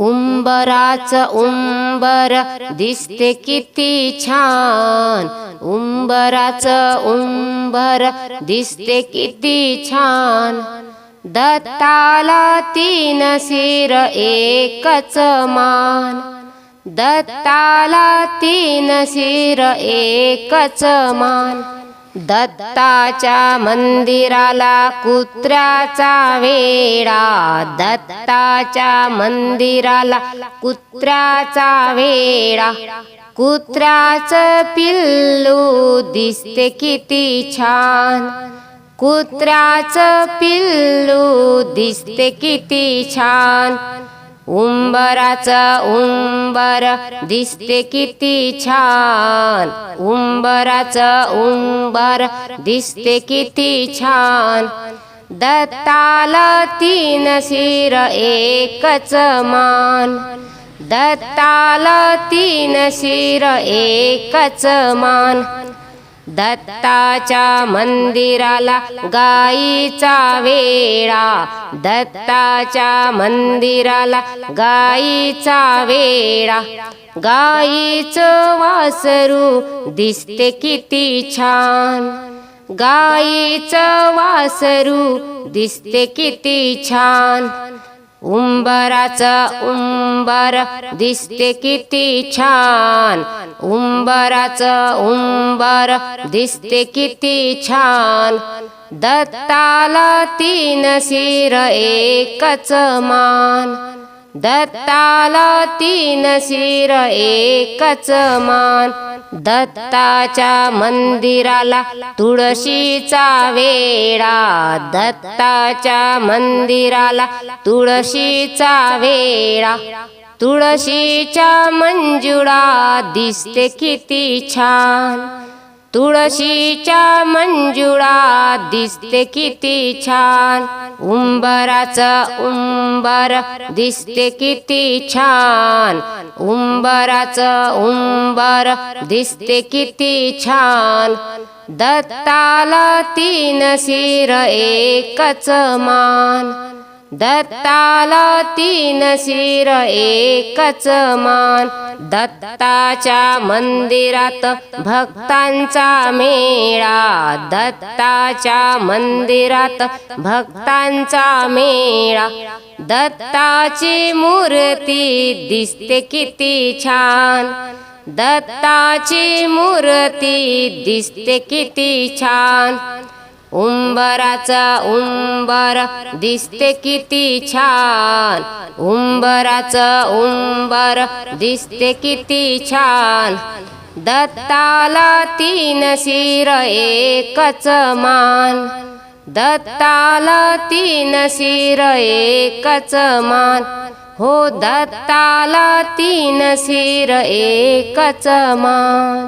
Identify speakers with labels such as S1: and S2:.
S1: उंबराच उंबर दिसते किती छान. उंबराच उंबर दिसते किती छान. दत्ताला तीन शिर एकच मान. दत्ताला तीन शिर एकच मान. दत्ताच्या मंदिराला कुत्र्याचा वेडा. दत्ताच्या मंदिराला कुत्र्याचा वेडा. कुत्र्याच पिल्लू दिसते किती छान. कुत्र्याच पिल्लू दिसते किती छान. उंबराचं उंबर दिसते किती छान. उंबराचं उंबर दिसते किती छान. दत्ताला तीन शिर एकच मान. दत्ताला तीन शिर एकच मान. दत्ताच्या मंदिराला गाईचा वेळा. दत्ताच्या मंदिराला गाईचा वेळा. गाईचं वासरू दिसते किती छान. गाईचं वासरू दिसते किती छान. उंबराचं उंबर दिसते किती छान. उंबराचं उंबर दिसते किती छान. दत्ताला तीन शिर एकच मान. दत्ताला तीन शिर एकच मान. दत्ताच्या मंदिराला तुळशीचा वेडा दत्ताच्या मंदिराला तुळशीचा वेडा तुळशीच्या मंजुळा दिसते किती छान. तुळशीच्या मंजुळा दिसते किती छान. उंबराचं उंबर दिसते किती छान. उंबराचं उंबर दिसते किती छान. दत्ताला तीन शिर एकच मान. दत्ताला तीन शिर एकच मान. दत्ताच्या मंदिरात भक्तांचा मेळा. दत्ताच्या मंदिरात भक्तांचा मेळा. दत्ताची मूर्ती दिसते किती छान. दत्ताची मूर्ती दिसते किती छान. उंबराचा उंबर दिसते किती छान. उंबराचा उंबर दिसते किती छान. दत्ताला तीन शिर एकच मान. दत्ताला तीन शिर एकच मान. हो दत्ताला तीन शिर एकच मान.